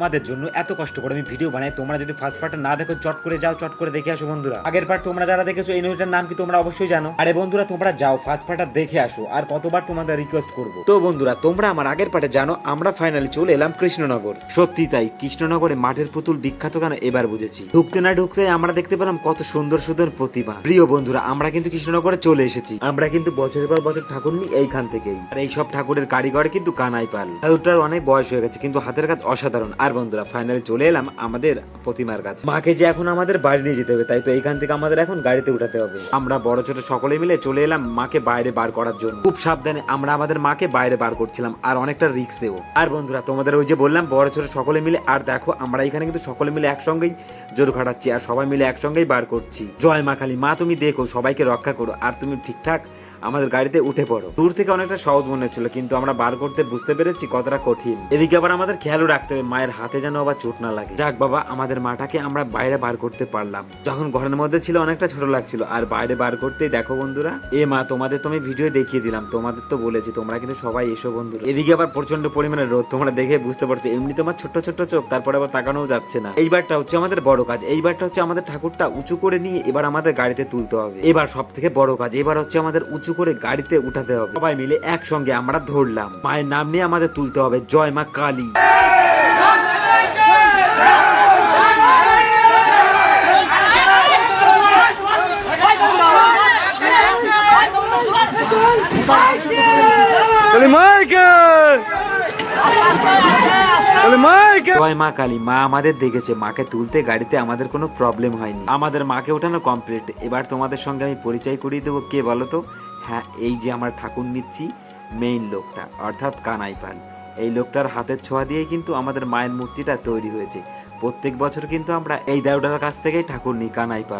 তোমাদের জন্য এত কষ্ট করে আমি ভিডিও বানাই, তোমরা যদি ফার্স্ট পার্টটা না দেখো, চট করে যাও, চট করে দেখে আসো বন্ধুরা। আগের পার্ট তোমরা যারা দেখেছ, এই নদীটার নাম কি তোমরা অবশ্যই জানো? আরে বন্ধুরা, তোমরা যাও ফার্স্ট পার্টটা দেখে আসো, আর কতবার তোমাদের রিকোয়েস্ট করব। তো বন্ধুরা, তোমরা আমার আগের পার্টে জানো, আমরা ফাইনালি চলে এলাম কৃষ্ণনগর। সত্যি তাই, কৃষ্ণনগরে মাঠের পুতুল বিখ্যাত কেন এবার বুঝেছি। ঢুকতে না ঢুকতে আমরা দেখতে পেলাম কত সুন্দর সুন্দর প্রতিমা। প্রিয় বন্ধুরা, আমরা কিন্তু কৃষ্ণনগরে চলে এসেছি। আমরা কিন্তু বছরের পর বছর ঠাকুর নিই এইখান থেকেই। আর এইসব ঠাকুরের কারিগর কিন্তু কানাই পাল ঠাকুরটার অনেক বয়স হয়ে গেছে, কিন্তু হাতের কাজ অসাধারণ। আর বন্ধুরা ফাইনালি চলে এলাম আমাদের প্রতিমার কাছে। মাকে যে এখন আমাদের বাড়ি নিয়ে যেতে হবে, তাই তো এইখান থেকে আমাদের এখন গাড়িতে উঠাতে হবে। আমরা বড় ছোট সকলে মিলে চলে এলাম মাকে বাইরে বার করার জন্য। খুব সাবধানে আমরা আমাদের মাকে বাইরে বার করছিলাম, আর অনেকটা রিস্ক দেবো। আর বন্ধুরা, তোমাদের ওই যে বললাম, বড় ছোট সকলে মিলে, আর দেখো, আমরা এখানে কিন্তু সকলে মিলে একসঙ্গেই জোর খাটাচ্ছি, আর সবাই মিলে একসঙ্গেই বার করছি। জয় মা কালী, মা তুমি দেখো, সবাইকে রক্ষা করো, আর তুমি ঠিকঠাক আমাদের গাড়িতে উঠে পড়ো। দূর থেকে অনেকটা সহজ মনে হচ্ছিল, কিন্তু আমরা বার করতে বুঝতে পেরেছি কতটা কঠিন। এদিকে আবার আমাদের খেয়ালও রাখতে হবে, মায়ের হাতে যেন আবার চোট না লাগে। যাক বাবা, আমাদের মাটাকে আমরা বাইরে বার করতে পারলাম। যখন ঘরের মধ্যে ছিল, অনেকটা ছোট লাগছিল। আর বাইরে বার করতেই দেখো বন্ধুরা, এ মা, তোমাদের তো আমি ভিডিও দেখিয়ে দিলাম, তোমাদের তো বলেছি, তোমরা কিন্তু সবাই এসো বন্ধুরা। এদিকে আবার প্রচণ্ড পরিমাণে রোদ, তোমরা দেখে বুঝতে পারছ, এমনি তোমার ছোট্ট ছোট্ট চোখ, তারপরে আবার তাকানো যাচ্ছে না। এইবারটা হচ্ছে আমাদের বড় কাজ এইবারটা হচ্ছে আমাদের ঠাকুরটা উঁচু করে নিয়ে এবার আমাদের গাড়িতে তুলতে হবে। এবার সব থেকে বড় কাজ, এবার হচ্ছে আমাদের উঁচু করে গাড়িতে উঠাতে হবে। সবাই মিলে একসঙ্গে আমরা ধরলাম। মায়ের নাম নিয়ে আমাদের তুলতে হবে জয় মা কালী। জয় মা কালী মা আমাদের দেখেছে। মাকে তুলতে গাড়িতে আমাদের কোনো প্রবলেম হয়নি। আমাদের মাকে ওঠানো কমপ্লিট এবার তোমাদের সঙ্গে আমি পরিচয় করিয়ে দেবো। কে বলো তো? হ্যাঁ এই যে আমার ঠাকুর নিচ্ছি মেইন লোকটা, অর্থাৎ কানাই পাল। এই লোকটার হাতের ছোঁয়া দিয়ে কিন্তু আমাদের মায়ের মূর্তিটা তৈরি হয়েছে। প্রত্যেক বছর কিন্তু আমরা এই দেওটার কাছ থেকেই ঠাকুর নিই কানাই পাল।